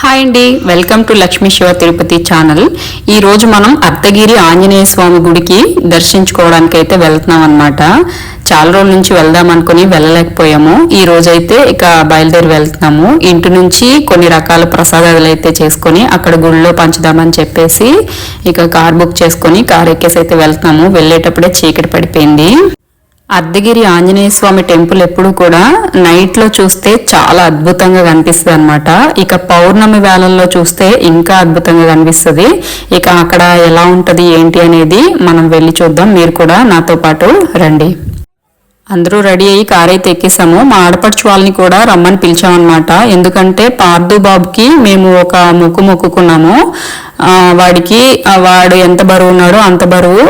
Hi అండి. Welcome to Lakshmi Shiva Tirupati channel. ఈ రోజు మనం అర్ధగిరి ఆంజనేయ స్వామి గుడికి దర్శించుకోవడానికి అయితే వెళ్తున్నాం అనమాట చాలా రోజుల నుంచి వెళ్దాం అనుకుని వెళ్ళలేకపోయాము. ఈ రోజు అయితే ఇక బయలుదేరి వెళ్తున్నాము. ఇంటి నుంచి కొన్ని రకాల ప్రసాదాలు అయితే చేసుకొని అక్కడ గుడిలో పంచుదామని చెప్పేసి ఇక కార్ బుక్ చేసుకొని కార్ ఎక్కేసి అయితే వెళ్తున్నాము. వెళ్ళేటప్పుడే చీకటి పడిపోయింది. అర్ధగిరి ఆంజనేయ స్వామి టెంపుల్ ఎప్పుడు కూడా నైట్లో చూస్తే చాలా అద్భుతంగా కనిపిస్తుంది అనమాట ఇక పౌర్ణమి వేళల్లో చూస్తే ఇంకా అద్భుతంగా కనిపిస్తుంది. ఇక అక్కడ ఎలా ఉంటుంది ఏంటి అనేది మనం వెళ్ళి చూద్దాం. మీరు కూడా నాతో పాటు రండి. అందరూ రెడీ అయ్యి కారైతే అయితే ఎక్కేసాము. మా ఆడపడుచు వాళ్ళని కూడా రమ్మని పిలిచామన్నమాట. ఎందుకంటే పార్దు బాబుకి మేము ఒక మొక్కు మొక్కుకున్నాము. వాడికి వాడు ఎంత బరువు ఉన్నాడో అంత బరువు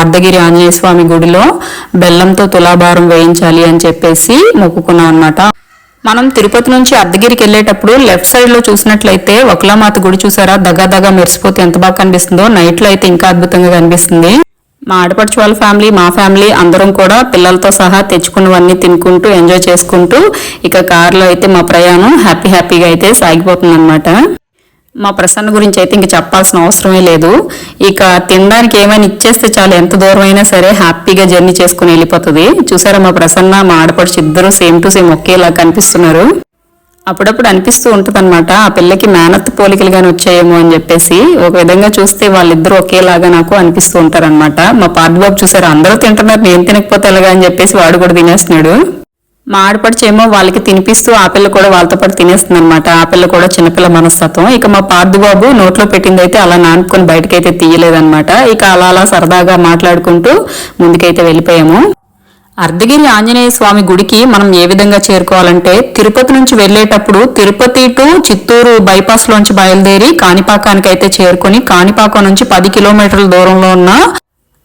అర్ధగిరి ఆంజనేయ స్వామి గుడిలో బెల్లంతో తులాభారం వేయించాలి అని చెప్పేసి మొక్కుకున్నాం అన్నమాట. మనం తిరుపతి నుంచి అర్ధగిరికి వెళ్ళేటప్పుడు లెఫ్ట్ సైడ్లో చూసినట్లయితే వకులామాత గుడి చూసారా? దగా దగా మెరిసిపోతే ఎంత బాగా కనిపిస్తుందో. నైట్లో అయితే ఇంకా అద్భుతంగా కనిపిస్తుంది. మా ఆడపడుచు వాళ్ళ ఫ్యామిలీ మా ఫ్యామిలీ అందరం కూడా పిల్లలతో సహా తెచ్చుకున్నవన్నీ తినుకుంటూ ఎంజాయ్ చేసుకుంటూ ఇక కార్లో అయితే మా ప్రయాణం హ్యాపీ హ్యాపీగా అయితే సాగిపోతుంది మా ప్రసన్న గురించి అయితే ఇంక చెప్పాల్సిన అవసరమే లేదు. ఇక తినడానికి ఏమైనా ఇచ్చేస్తే చాలు ఎంత దూరం అయినా సరే హ్యాపీగా జర్నీ చేసుకుని వెళ్ళిపోతుంది. చూసారా మా ప్రసన్న మా ఆడపడుచు ఇద్దరు సేమ్ టు సేమ్ ఒకేలా కనిపిస్తున్నారు. అప్పుడప్పుడు అనిపిస్తూ ఉంటదన్నమాట ఆ పిల్లకి మేనత్ పోలికలు కానీ వచ్చాయేమో అని చెప్పేసి. ఒక విధంగా చూస్తే వాళ్ళిద్దరూ ఒకేలాగా నాకు అనిపిస్తూ ఉంటారన్నమాట. మా పార్దుబాబు చూసారు అందరూ తింటున్నారు నేను తినకపోతే ఎలాగా అని చెప్పేసి వాడు కూడా తినేస్తున్నాడు. మా ఆడపడిచేమో వాళ్ళకి తినిపిస్తూ ఆ పిల్ల కూడా వాళ్ళతో పాటు తినేస్తుంది అనమాట ఆ పిల్ల కూడా చిన్నపిల్ల మనస్తత్వం. ఇక మా పార్దుబాబు నోట్లో పెట్టింది అయితే అలా నానుకొని బయటకైతే తీయలేదనమాట ఇక అలా అలా సరదాగా మాట్లాడుకుంటూ ముందుకైతే వెళ్ళిపోయాము. అర్ధగిరి ఆంజనేయ స్వామి గుడికి మనం ఏ విధంగా చేరుకోవాలంటే తిరుపతి నుంచి వెళ్ళేటప్పుడు తిరుపతి టు చిత్తూరు బైపాస్ లోంచి బయలుదేరి కాణిపాకానికి అయితే చేరుకొని కాణిపాకం నుంచి పది కిలోమీటర్ల దూరంలో ఉన్న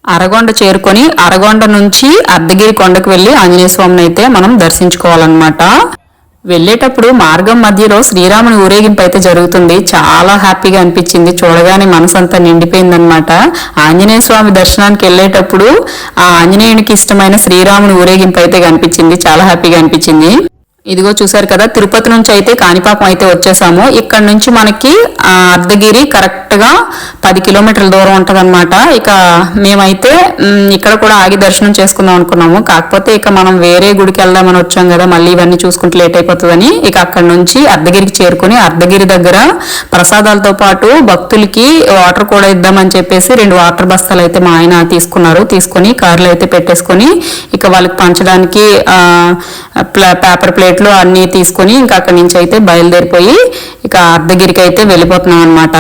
అరగొండ చేరుకొని అరగొండ నుంచి అర్ధగిరి కొండకు వెళ్ళి ఆంజనేయ స్వామిని అయితే మనం దర్శించుకోవాలన్నమాట. వెళ్ళేటప్పుడు మార్గం మధ్యలో శ్రీరాముని ఊరేగింపు అయితే జరుగుతుంది. చాలా హ్యాపీగా అనిపించింది. చూడగానే మనసంతా నిండిపోయిందనమాట ఆంజనేయ స్వామి దర్శనానికి వెళ్ళేటప్పుడు ఆ ఆంజనేయునికి ఇష్టమైన శ్రీరాముని ఊరేగింపు అయితే కనిపించింది. చాలా హ్యాపీగా అనిపించింది. ఇదిగో చూసారు కదా తిరుపతి నుంచి అయితే కాణిపాకం అయితే వచ్చేసాము. ఇక్కడ నుంచి మనకి అర్ధగిరి కరెక్ట్గా పది కిలోమీటర్ల దూరం ఉంటుందన్నమాట. ఇక మేమైతే ఇక్కడ కూడా ఆగి దర్శనం చేసుకుందాం అనుకున్నాము. కాకపోతే ఇక మనం వేరే గుడికి వెళ్దామని వచ్చాం కదా మళ్ళీ ఇవన్నీ చూసుకుంటే లేట్ అయిపోతుందని. ఇక అక్కడ నుంచి అర్ధగిరికి చేరుకుని అర్ధగిరి దగ్గర ప్రసాదాలతో పాటు భక్తులకి వాటర్ కూడా ఇద్దామని చెప్పేసి రెండు వాటర్ బస్తాలు అయితే మా ఆయన తీసుకున్నారు. తీసుకొని కార్లు అయితే పెట్టేసుకొని ఇక వాళ్ళకి పంచడానికి పేపర్ ప్లేట్ ప్లేట్లు అన్నీ తీసుకొని ఇంకా అక్కడి నుంచి అయితే బయలుదేరిపోయి ఇక అర్ధగిరికి అయితే వెళ్ళిపోతున్నాం అనమాట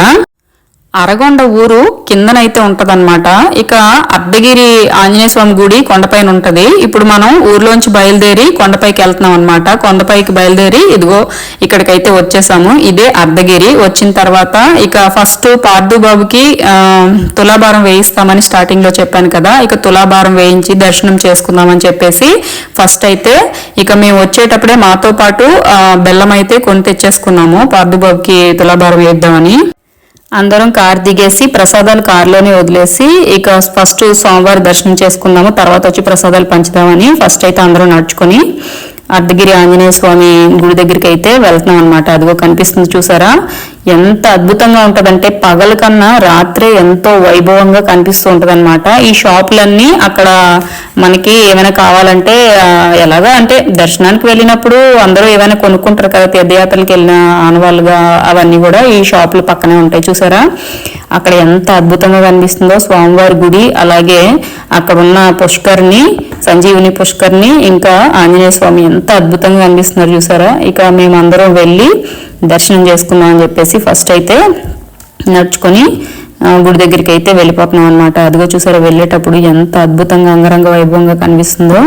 అరగొండ ఊరు కిందనైతే ఉంటదన్నమాట. ఇక అర్ధగిరి ఆంజనేయ స్వామి గుడి కొండపైన ఉంటది. ఇప్పుడు మనం ఊర్లోంచి బయలుదేరి కొండపైకి వెళ్తున్నాం అనమాట కొండపైకి బయలుదేరి ఇదిగో ఇక్కడికైతే వచ్చేసాము. ఇదే అర్ధగిరి వచ్చిన తర్వాత ఇక ఫస్ట్ పార్దు బాబుకి తులాభారం వేయిస్తామని స్టార్టింగ్లో చెప్పాను కదా. ఇక తులాభారం వేయించి దర్శనం చేసుకుందామని చెప్పేసి ఫస్ట్ అయితే ఇక మేము వచ్చేటప్పుడే మాతో పాటు బెల్లం అయితే కొని తెచ్చేసుకున్నాము. పార్దు బాబుకి తులాభారం వేద్దామని అందరం కార్ దిగేసి ప్రసాదాలు కార్లోనే వదిలేసి ఇక ఫస్ట్ సోమవారం దర్శనం చేసుకుందాము తర్వాత వచ్చి ప్రసాదాలు పంచుదామని ఫస్ట్ అయితే అందరం నడుచుకొని అర్ధగిరి ఆంజనేయ స్వామి గుడి దగ్గరికి అయితే వెళ్తున్నాం అనమాట అదిగో కనిపిస్తుంది చూసారా? ఎంత అద్భుతంగా ఉంటుందంటే పగల కన్నా రాత్రే ఎంతో వైభవంగా కనిపిస్తూ ఉంటుంది అనమాట ఈ షాపులన్నీ అక్కడ మనకి ఏమైనా కావాలంటే ఎలాగా అంటే దర్శనానికి వెళ్ళినప్పుడు అందరూ ఏమైనా కొనుక్కుంటారు కదా తీర్థయాత్రలకు వెళ్ళిన ఆనవాళ్ళుగా అవన్నీ కూడా ఈ షాపులు పక్కనే ఉంటాయి చూసారా? అక్కడ ఎంత అద్భుతంగా కనిపిస్తుందో స్వామివారి గుడి అలాగే అక్కడ ఉన్న పుష్కర్ని సంజీవుని పుష్కర్ని ఇంకా ఆంజనేయ స్వామి ఎంత అద్భుతంగా కనిపిస్తున్నారు చూసారా? ఇక మేమందరం వెళ్ళి దర్శనం చేసుకుందాం అని చెప్పేసి ఫస్ట్ అయితే నడుచుకొని గుడి దగ్గరికి అయితే వెళ్ళిపోతున్నాం అనమాట అదిగో చూసారా వెళ్ళేటప్పుడు ఎంత అద్భుతంగా అంగరంగ వైభవంగా కనిపిస్తుందో.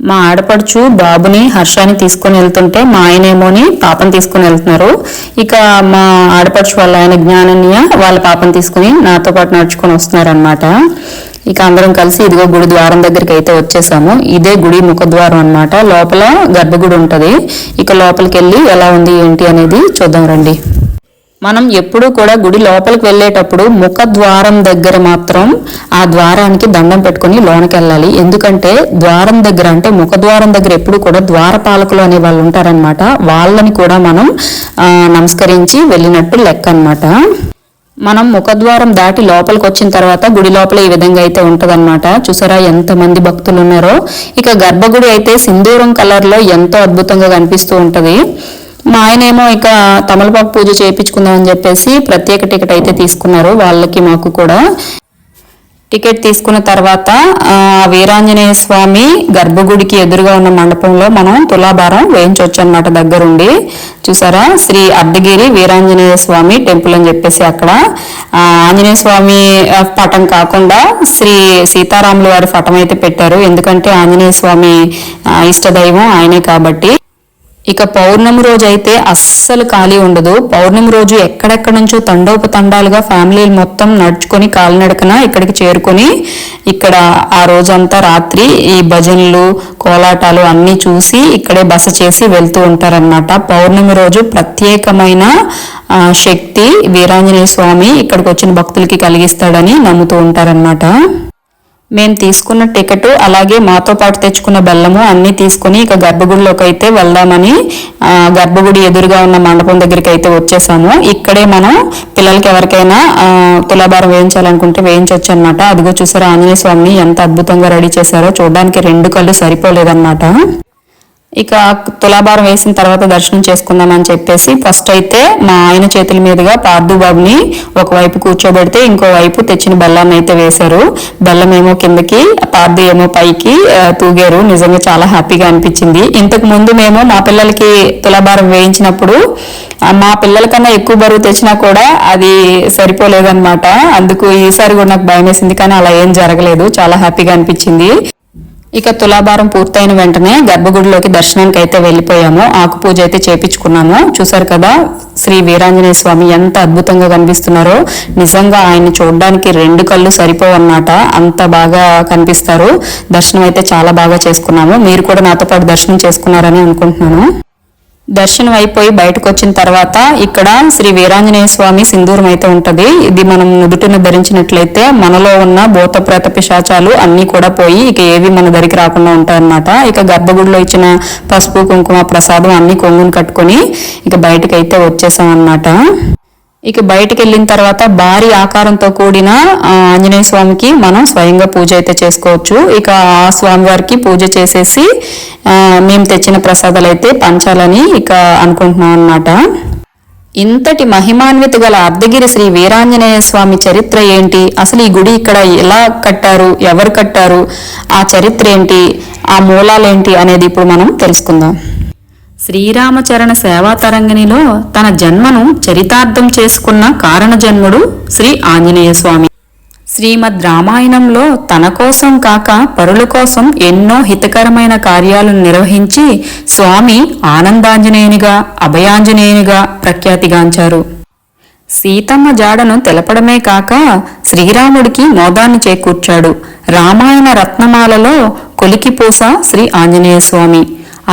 మా ఆడపడుచు బాబుని హర్షాన్ని తీసుకొని వెళ్తుంటే మా ఆయనేమోని పాపను తీసుకొని వెళ్తున్నారు. ఇక మా ఆడపడుచు వాళ్ళ ఆయన జ్ఞానన్య వాళ్ళ పాపను తీసుకుని నాతో పాటు నడుచుకొని వస్తున్నారు అనమాట ఇక అందరం కలిసి ఇదిగో గుడి ద్వారం దగ్గరికి అయితే వచ్చేసాము. ఇదే గుడి ముఖద్వారం అన్నమాట. లోపల గర్భగుడి ఉంటది. ఇక లోపలికి వెళ్ళి ఎలా ఉంది ఏంటి అనేది చూద్దాం రండి. మనం ఎప్పుడూ కూడా గుడి లోపలికి వెళ్ళేటప్పుడు ముఖ ద్వారం దగ్గర మాత్రం ఆ ద్వారానికి దండం పెట్టుకొని లోనకి వెళ్ళాలి ఎందుకంటే ద్వారం దగ్గర అంటే ముఖ ద్వారం దగ్గర ఎప్పుడు కూడా ద్వారపాలకులు అనే వాళ్ళు ఉంటారనమాట వాళ్ళని కూడా మనం నమస్కరించి వెళ్ళినట్టు లెక్క అన్నమాట మనం ముఖద్వారం దాటి లోపలికి వచ్చిన తర్వాత గుడి లోపల ఈ విధంగా అయితే ఉంటదన్నమాట. చూసారా ఎంత మంది భక్తులు ఉన్నారో ఇక గర్భగుడి అయితే సింధూరం కలర్లో ఎంతో అద్భుతంగా కనిపిస్తూ ఉంటది. మా ఆయనేమో ఇక తమలపాకు పూజ చేయించుకుందామని చెప్పేసి ప్రత్యేక టికెట్ అయితే తీసుకున్నారు వాళ్ళకి మాకు కూడా. టికెట్ తీసుకున్న తర్వాత వీరాంజనేయ స్వామి గర్భగుడికి ఎదురుగా ఉన్న మండపంలో మనం తులాభారం వేయించవచ్చు అనమాట దగ్గరుండి. చూసారా? శ్రీ అర్ధగిరి వీరాంజనేయ స్వామి టెంపుల్ అని చెప్పేసి అక్కడ. ఆంజనేయ స్వామి పటం కాకుండా శ్రీ సీతారాముల వారి పటం అయితే పెట్టారు. ఎందుకంటే ఆంజనేయ స్వామి ఇష్టదైవం ఆయనే కాబట్టి. ఇక పౌర్ణమి రోజు అయితే అస్సలు ఖాళీ ఉండదు. పౌర్ణమి రోజు ఎక్కడెక్కడ నుంచో తండోపతండాలుగా ఫ్యామిలీలు మొత్తం నడుచుకొని కాలినడకన ఇక్కడికి చేరుకొని ఇక్కడ ఆ రోజంతా రాత్రి ఈ భజనలు కోలాటాలు అన్నీ చూసి ఇక్కడే బస చేసి వెళ్తూ ఉంటారన్నమాట. పౌర్ణమి రోజు ప్రత్యేకమైన శక్తి వీరాంజనేయ స్వామి ఇక్కడికి వచ్చిన భక్తులకి కలిగిస్తాడని నమ్ముతూ ఉంటారన్నమాట. మేము తీసుకున్న టికెట్ అలాగే మాతో పాటు తెచ్చుకున్న బెల్లము అన్ని తీసుకుని ఇక గర్భగుడిలోకి అయితే వెళ్దామని గర్భగుడి ఎదురుగా ఉన్న మండపం దగ్గరికి అయితే వచ్చేసాము. ఇక్కడే మనం పిల్లలకి ఎవరికైనా తులాభారం వేయించాలనుకుంటే వేయించవచ్చు అనమాట అదిగో చూసారా ఆంజనేయ స్వామిని ఎంత అద్భుతంగా రెడీ చేశారో. చూడడానికి రెండు కళ్ళు సరిపోలేదన్నమాట. ఇక తులాభారం వేసిన తర్వాత దర్శనం చేసుకుందామని చెప్పేసి ఫస్ట్ అయితే మా ఆయన చేతుల మీదుగా పార్థుబాబుని ఒకవైపు కూర్చోబెడితే ఇంకో వైపు తెచ్చిన బెల్లాన్ని అయితే వేశారు. బెల్లం ఏమో కిందకి పార్థు ఏమో పైకి తూగారు. నిజంగా చాలా హ్యాపీగా అనిపించింది. ఇంతకు ముందు మేము మా పిల్లలకి తులాభారం వేయించినప్పుడు మా పిల్లల కన్నా ఎక్కువ బరువు తెచ్చినా కూడా అది సరిపోలేదన్నమాట. అందుకు ఈసారి కూడా నాకు భయం వేసింది కానీ అలా ఏం జరగలేదు. చాలా హ్యాపీగా అనిపించింది. ఇక తులాభారం పూర్తయిన వెంటనే గర్భగుడిలోకి దర్శనానికి అయితే వెళ్ళిపోయాము. ఆకు పూజ అయితే చేపించుకున్నాము. చూసారు కదా శ్రీ వీరాంజనేయ స్వామి ఎంత అద్భుతంగా కనిపిస్తున్నారో. నిజంగా ఆయన్ని చూడడానికి రెండు కళ్ళు సరిపోవన్నమాట. అంత బాగా కనిపిస్తారు. దర్శనం అయితే చాలా బాగా చేసుకున్నాము. మీరు కూడా నాతో పాటు దర్శనం చేసుకున్నారని అనుకుంటున్నాను. దర్శనం అయిపోయి బయటకు వచ్చిన తర్వాత ఇక్కడ శ్రీ వీరాంజనేయ స్వామి సింధూరం అయితే ఉంటది. ఇది మనం నుదుటిన ధరించినట్లయితే మనలో ఉన్న భూత ప్రేత పిశాచాలు అన్ని కూడా పోయి ఇక ఏవి మన దరికి రాకుండా ఉంటాయన్నమాట. ఇక గర్భగుడిలో ఇచ్చిన పసుపు కుంకుమ ప్రసాదం అన్ని కొంగుని కట్టుకొని ఇక బయటకు అయితే వచ్చేసాం అన్నమాట ఇక బయటికి వెళ్ళిన తర్వాత భారీ ఆకారంతో కూడిన ఆంజనేయ స్వామికి మనం స్వయంగా పూజ అయితే చేసుకోవచ్చు. ఇక ఆ స్వామి వారికి పూజ చేసేసి మేము తెచ్చిన ప్రసాదాలు అయితే పంచాలని ఇక అనుకుంటున్నాం అన్నమాట. ఇంతటి మహిమాన్విత గల అర్ధగిరి శ్రీ వీరాంజనేయ స్వామి చరిత్ర ఏంటి? అసలు ఈ గుడి ఇక్కడ ఎలా కట్టారు? ఎవరు కట్టారు? ఆ చరిత్ర ఏంటి? ఆ మూలాలేంటి? అనేది ఇప్పుడు మనం తెలుసుకుందాం. శ్రీరామచరణ సేవా తరంగిణిలో తన జన్మను చరితార్థం చేసుకున్న కారణజన్ముడు శ్రీ ఆంజనేయ స్వామి. శ్రీమద్ రామాయణంలో తన కోసం కాక పరుల కోసం ఎన్నో హితకరమైన కార్యాలను నిర్వహించి స్వామి ఆనందాంజనేయునిగా అభయాంజనేయునిగా ప్రఖ్యాతిగాంచారు. సీతమ్మ జాడను తెలపడమే కాక శ్రీరాముడికి మోదాన్ని చేకూర్చాడు. రామాయణ రత్నమాలలో కొలికిపూస శ్రీ ఆంజనేయ స్వామి.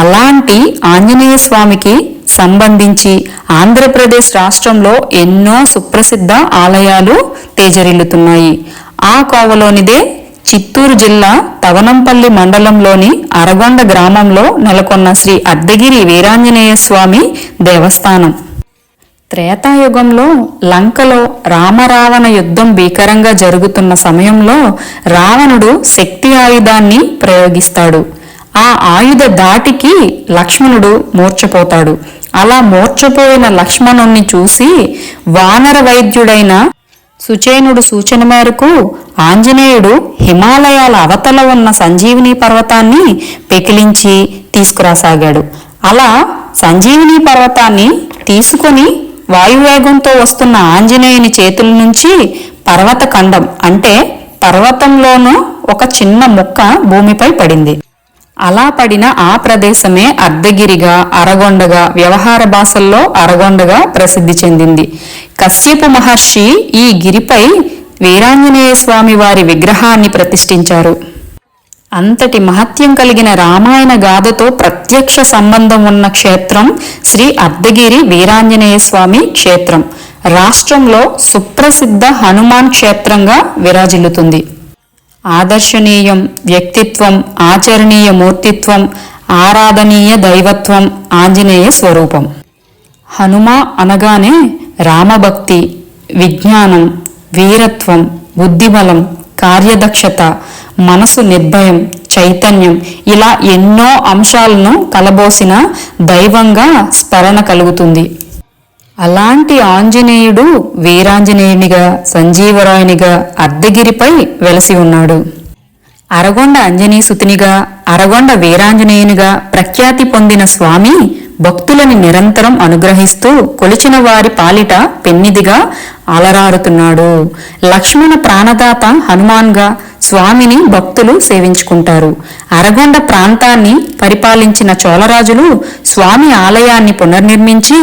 అలాంటి ఆంజనేయ స్వామికి సంబంధించి ఆంధ్రప్రదేశ్ రాష్ట్రంలో ఎన్నో సుప్రసిద్ధ ఆలయాలు తేజరిల్లుతున్నాయి. ఆ కోవలోనిదే చిత్తూరు జిల్లా తవనంపల్లి మండలంలోని అరగొండ గ్రామంలో నెలకొన్న శ్రీ అద్దగిరి వీరాంజనేయ స్వామి దేవస్థానం. త్రేతాయుగంలో లంకలో రామరావణ యుద్ధం భీకరంగా జరుగుతున్న సమయంలో రావణుడు శక్తి ఆయుధాన్ని ప్రయోగిస్తాడు. ఆ ఆయుధ దాటికి లక్ష్మణుడు మూర్ఛపోతాడు. అలా మూర్ఛపోయిన లక్ష్మణుణ్ణి చూసి వానర వైద్యుడైన సుచేనుడు సూచన మేరకు ఆంజనేయుడు హిమాలయాల అవతల ఉన్న సంజీవిని పర్వతాన్ని పెకిలించి తీసుకురాసాగాడు. అలా సంజీవిని పర్వతాన్ని తీసుకొని వాయువేగంతో వస్తున్న ఆంజనేయుని చేతుల నుంచి పర్వత ఖండం అంటే పర్వతంలోనూ ఒక చిన్న ముక్క భూమిపై పడింది. అలా పడిన ఆ ప్రదేశమే అర్ధగిరిగా అరగొండగా వ్యవహార భాషల్లో అరగొండగా ప్రసిద్ధి చెందింది. కశ్యప మహర్షి ఈ గిరిపై వీరాంజనేయ స్వామి వారి విగ్రహాన్ని ప్రతిష్ఠించారు. అంతటి మహత్యం కలిగిన రామాయణ గాథతో ప్రత్యక్ష సంబంధం ఉన్న క్షేత్రం శ్రీ అర్ధగిరి వీరాంజనేయ స్వామి క్షేత్రం. రాష్ట్రంలో సుప్రసిద్ధ హనుమాన్ క్షేత్రంగా విరాజిల్లుతుంది. ఆదర్శనీయం వ్యక్తిత్వం ఆచరణీయ మూర్తిత్వం ఆరాధనీయ దైవత్వం ఆంజనేయ స్వరూపం. హనుమ అనగానే రామభక్తి విజ్ఞానం వీరత్వం బుద్ధిబలం కార్యదక్షత మనసు నిర్భయం చైతన్యం ఇలా ఎన్నో అంశాలను కలబోసిన దైవంగా స్మరణ కలుగుతుంది. అలాంటి ఆంజనేయుడు వీరాంజనేయునిగా సంజీవరాయునిగా అర్ధగిరిపై వెలసి ఉన్నాడు. అరగొండ అంజనీసుతునిగా అరగొండ వీరాంజనేయునిగా ప్రఖ్యాతి పొందిన స్వామి భక్తులని నిరంతరం అనుగ్రహిస్తూ కొలిచిన వారి పాలిట పెన్నిదిగా అలరారుతున్నాడు. లక్ష్మణ ప్రాణదాత హనుమాన్గా స్వామిని భక్తులు సేవించుకుంటారు. అరగొండ ప్రాంతాన్ని పరిపాలించిన చోళరాజులు స్వామి ఆలయాన్ని పునర్నిర్మించి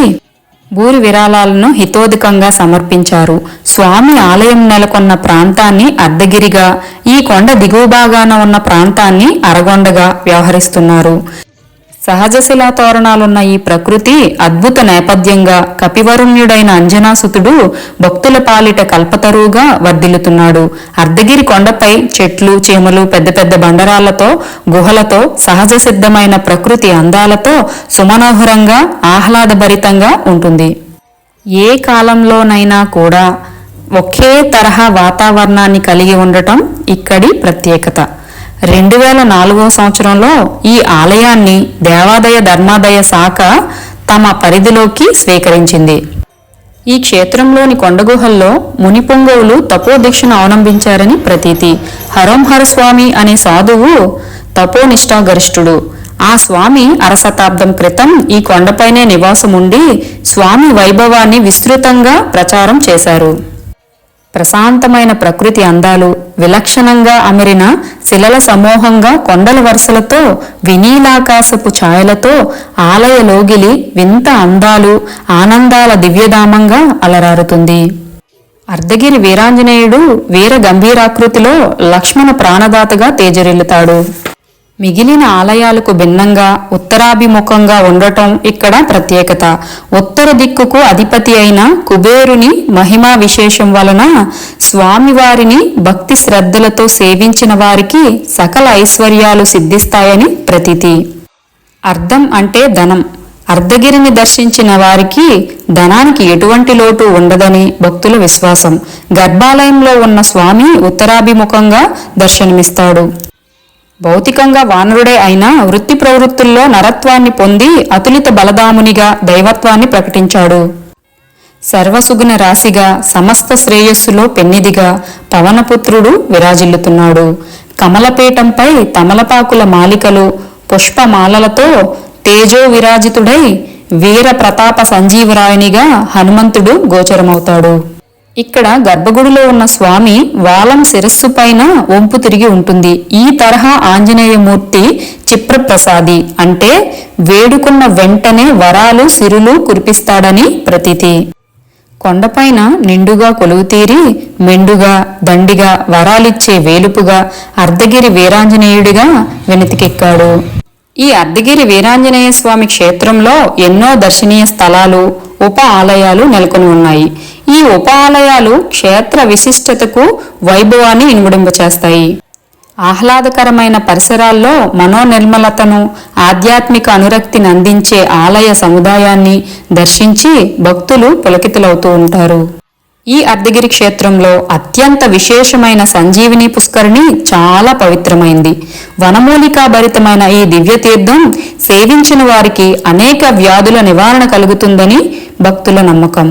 భూరి విరాళాలను హితోధికంగా సమర్పించారు. స్వామి ఆలయం నెలకొన్న ప్రాంతాన్ని అర్ధగిరిగా ఈ కొండ దిగువ భాగాన ఉన్న ప్రాంతాన్ని అరగొండగా వ్యవహరిస్తున్నారు. సహజ శిలా తోరణాలున్న ఈ ప్రకృతి అద్భుత నేపథ్యంగా కపివరుణ్యుడైన అంజనాసుతుడు భక్తుల పాలిట కల్పతరువుగా వర్ధిల్లుతున్నాడు. అర్ధగిరి కొండపై చెట్లు చేమలు పెద్ద పెద్ద బండరాళ్ళతో గుహలతో సహజ సిద్ధమైన ప్రకృతి అందాలతో సుమనోహరంగా ఆహ్లాదభరితంగా ఉంటుంది. ఏ కాలంలోనైనా కూడా ఒకే తరహా వాతావరణాన్ని కలిగి ఉండటం ఇక్కడి ప్రత్యేకత. రెండు వేల నాలుగో సంవత్సరంలో ఈ ఆలయాన్ని దేవాదాయ ధర్మాదాయ శాఖ తమ పరిధిలోకి స్వీకరించింది. ఈ క్షేత్రంలోని కొండగుహల్లో మునిపొంగవులు తపోదీక్షను అవలంబించారని ప్రతీతి. హరోంహర స్వామి అనే సాధువు తపోనిష్ఠాగరిష్ఠుడు ఆ స్వామి అరశతాబ్దం క్రితం ఈ కొండపైనే నివాసం ఉండి స్వామి వైభవాన్ని విస్తృతంగా ప్రచారం చేశారు. ప్రశాంతమైన ప్రకృతి అందాలు విలక్షణంగా అమరిన శిలల సమూహంగా కొండల వరుసలతో వినీలాకాశపు ఛాయలతో ఆలయ లోగిలి వింత అందాలు ఆనందాల దివ్యధామంగా అలరారుతుంది. అర్ధగిరి వీరాంజనేయుడు వీర గంభీరాకృతిలో లక్ష్మణ ప్రాణదాతగా తేజరిల్లుతాడు. మిగిలిన ఆలయాలకు భిన్నంగా ఉత్తరాభిముఖంగా ఉండటం ఇక్కడ ప్రత్యేకత. ఉత్తర దిక్కుకు అధిపతి అయిన కుబేరుని మహిమా విశేషం వలన స్వామివారిని భక్తి శ్రద్ధలతో సేవించిన వారికి సకల ఐశ్వర్యాలు సిద్ధిస్తాయని ప్రతీతి. అర్థం అంటే ధనం. అర్ధగిరిని దర్శించిన వారికి ధనానికి ఎటువంటి లోటు ఉండదని భక్తుల విశ్వాసం. గర్భాలయంలో ఉన్న స్వామి ఉత్తరాభిముఖంగా దర్శనమిస్తాడు. భౌతికంగా వానరుడే అయినా వృత్తి ప్రవృత్తుల్లో నరత్వాన్ని పొంది అతులిత బలదామునిగా దైవత్వాన్ని ప్రకటించాడు. సర్వసుగుణ రాశిగా సమస్త శ్రేయస్సులో పెన్నిదిగా పవనపుత్రుడు విరాజిల్లుతున్నాడు. కమలపీఠంపై తమలపాకుల మాలికలు పుష్పమాలలతో తేజో విరాజితుడై వీర ప్రతాప సంజీవరాయునిగా హనుమంతుడు గోచరమవుతాడు. ఇక్కడ గర్భగుడిలో ఉన్న స్వామి వాలం శిరస్సు పైన వంపు తిరిగి ఉంటుంది. ఈ తరహా ఆంజనేయమూర్తి చిప్రప్రసాది అంటే వేడుకున్న వెంటనే వరాలు సిరులు కురిపిస్తాడని ప్రతీతి. కొండపైన నిండుగా కొలువుతీరి మెండుగా దండిగా వరాలిచ్చే వేలుపుగా అర్ధగిరి వీరాంజనేయుడిగా వెనతికెక్కాడు. ఈ అర్ధగిరి వీరాంజనేయ స్వామి క్షేత్రంలో ఎన్నో దర్శనీయ స్థలాలు ఉప ఆలయాలు నెలకొని ఉన్నాయి. ఈ ఉప ఆలయాలు క్షేత్ర విశిష్టతకు వైభవాన్ని ఇనుగుడింపచేస్తాయి ఆహ్లాదకరమైన పరిసరాల్లో మనోనిర్మలతను ఆధ్యాత్మిక అనురక్తిని అందించే ఆలయ సముదాయాన్ని దర్శించి భక్తులు పులకితులవుతూ ఉంటారు. ఈ అర్ధగిరి క్షేత్రంలో అత్యంత విశేషమైన సంజీవిని పుష్కరిణి చాలా పవిత్రమైంది. వనమూలికా భరితమైన ఈ దివ్య తీర్థం సేవించిన వారికి అనేక వ్యాధుల నివారణ కలుగుతుందని భక్తుల నమ్మకం.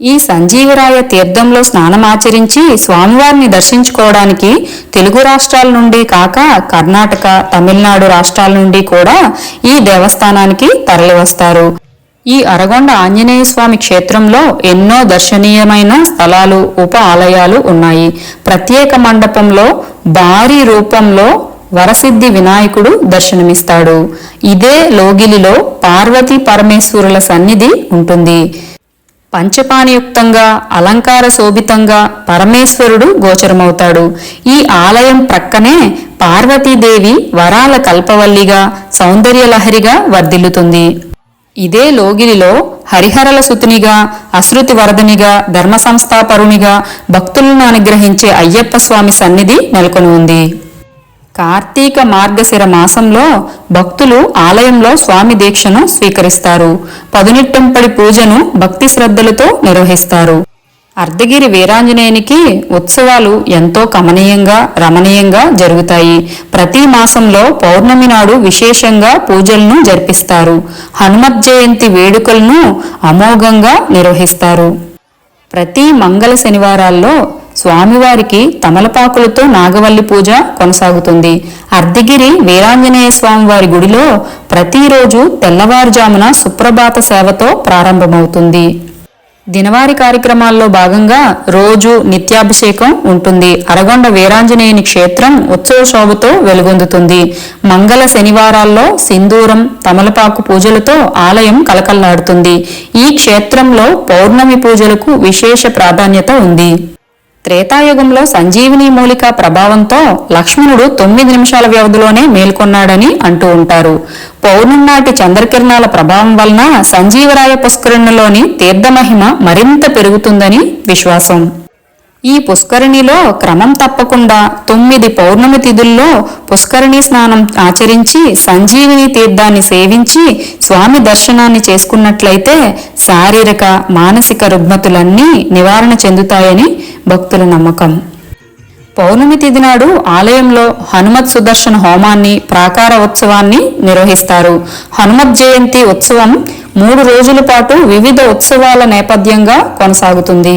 ఈ సంజీవరాయ తీర్థంలో స్నానమాచరించి స్వామివారిని దర్శించుకోవడానికి తెలుగు రాష్ట్రాల నుండి కాక కర్ణాటక తమిళనాడు రాష్ట్రాల నుండి కూడా ఈ దేవస్థానానికి తరలివస్తారు. ఈ అరగొండ ఆంజనేయ స్వామి క్షేత్రంలో ఎన్నో దర్శనీయమైన స్థలాలు ఉప ఆలయాలు ఉన్నాయి. ప్రత్యేక మండపంలో భారీ రూపంలో వరసిద్ధి వినాయకుడు దర్శనమిస్తాడు. ఇదే లోగిలిలో పార్వతీ పరమేశ్వరుల సన్నిధి ఉంటుంది. పంచపానయుక్తంగా అలంకార శోభితంగా పరమేశ్వరుడు గోచరమవుతాడు. ఈ ఆలయం ప్రక్కనే పార్వతీదేవి వరాల కల్పవల్లిగా సౌందర్యలహరిగా వర్ధిల్లుతుంది. ఇదే లోగిలిలో హరిహరల సుతునిగా అశ్రుతి వరదనిగా ధర్మ సంస్థాపరునిగా భక్తులను అనుగ్రహించే అయ్యప్ప స్వామి సన్నిధి నెలకొని ఉంది. కార్తీక మార్గశిర మాసంలో భక్తులు ఆలయంలో స్వామి దీక్షను స్వీకరిస్తారు. పదునిట్టంపడి పూజను భక్తి శ్రద్ధలతో నిర్వహిస్తారు. అర్ధగిరి వీరాంజనేయునికి ఉత్సవాలు ఎంతో కమనీయంగా రమణీయంగా జరుగుతాయి. ప్రతి మాసంలో పౌర్ణమి నాడు విశేషంగా పూజలను జరిపిస్తారు. హనుమత్ జయంతి వేడుకలను అమోఘంగా నిర్వహిస్తారు. ప్రతి మంగళ శనివారాల్లో స్వామివారికి తమలపాకులతో నాగవల్లి పూజ కొనసాగుతుంది. అర్ధగిరి వీరాంజనేయ స్వామివారి గుడిలో ప్రతిరోజు తెల్లవారుజామున సుప్రభాత సేవతో ప్రారంభమవుతుంది. దినవారి కార్యక్రమాల్లో భాగంగా రోజు నిత్యాభిషేకం ఉంటుంది. అరగొండ వీరాంజనేయుని క్షేత్రం ఉత్సవ శోభతో వెలుగొందుతుంది. మంగళ శనివారాల్లో సింధూరం తమలపాకు పూజలతో ఆలయం కలకల్లాడుతుంది. ఈ క్షేత్రంలో పౌర్ణమి పూజలకు విశేష ప్రాధాన్యత ఉంది. త్రేతాయుగంలో సంజీవిని మూలిక ప్రభావంతో లక్ష్మణుడు తొమ్మిది నిమిషాల వ్యవధిలోనే మేల్కొన్నాడని అంటూ ఉంటారు. పౌర్ణం నాటి చంద్రకిరణాల ప్రభావం వలన సంజీవరాయ పుష్కరిణిలోని తీర్థమహిమ మరింత పెరుగుతుందని విశ్వాసం. ఈ పుష్కరిణిలో క్రమం తప్పకుండా తొమ్మిది పౌర్ణమి తిథుల్లో పుష్కరిణి స్నానం ఆచరించి సంజీవిని తీర్థాన్ని సేవించి స్వామి దర్శనాన్ని చేసుకున్నట్లయితే శారీరక మానసిక రుగ్మతులన్నీ నివారణ చెందుతాయని భక్తుల నమ్మకం. పౌర్ణమి తిథి నాడు ఆలయంలో హనుమత్ సుదర్శన హోమాన్ని ప్రాకార ఉత్సవాన్ని నిర్వహిస్తారు. హనుమత్ జయంతి ఉత్సవం మూడు రోజుల పాటు వివిధ ఉత్సవాల నేపథ్యంగా కొనసాగుతుంది.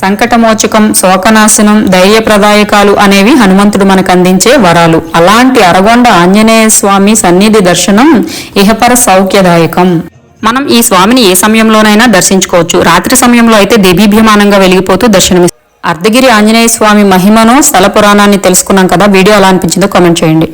సంకటమోచకం శోకనాశనం ధైర్యప్రదాయకాలు అనేవి హనుమంతుడు మనకు అందించే వరాలు. అలాంటి అరగొండ ఆంజనేయ స్వామి సన్నిధి దర్శనం ఇహపర సౌఖ్యదాయకం. మనం ఈ స్వామిని ఏ సమయంలోనైనా దర్శించుకోవచ్చు. రాత్రి సమయంలో అయితే దేబీభ్యమానంగా వెలిగిపోతూ దర్శనం అర్ధగిరి ఆంజనేయ స్వామి మహిమను స్థల పురాణాన్ని తెలుసుకున్నాం కదా వీడియో ఎలా అనిపించిందో కామెంట్ చేయండి.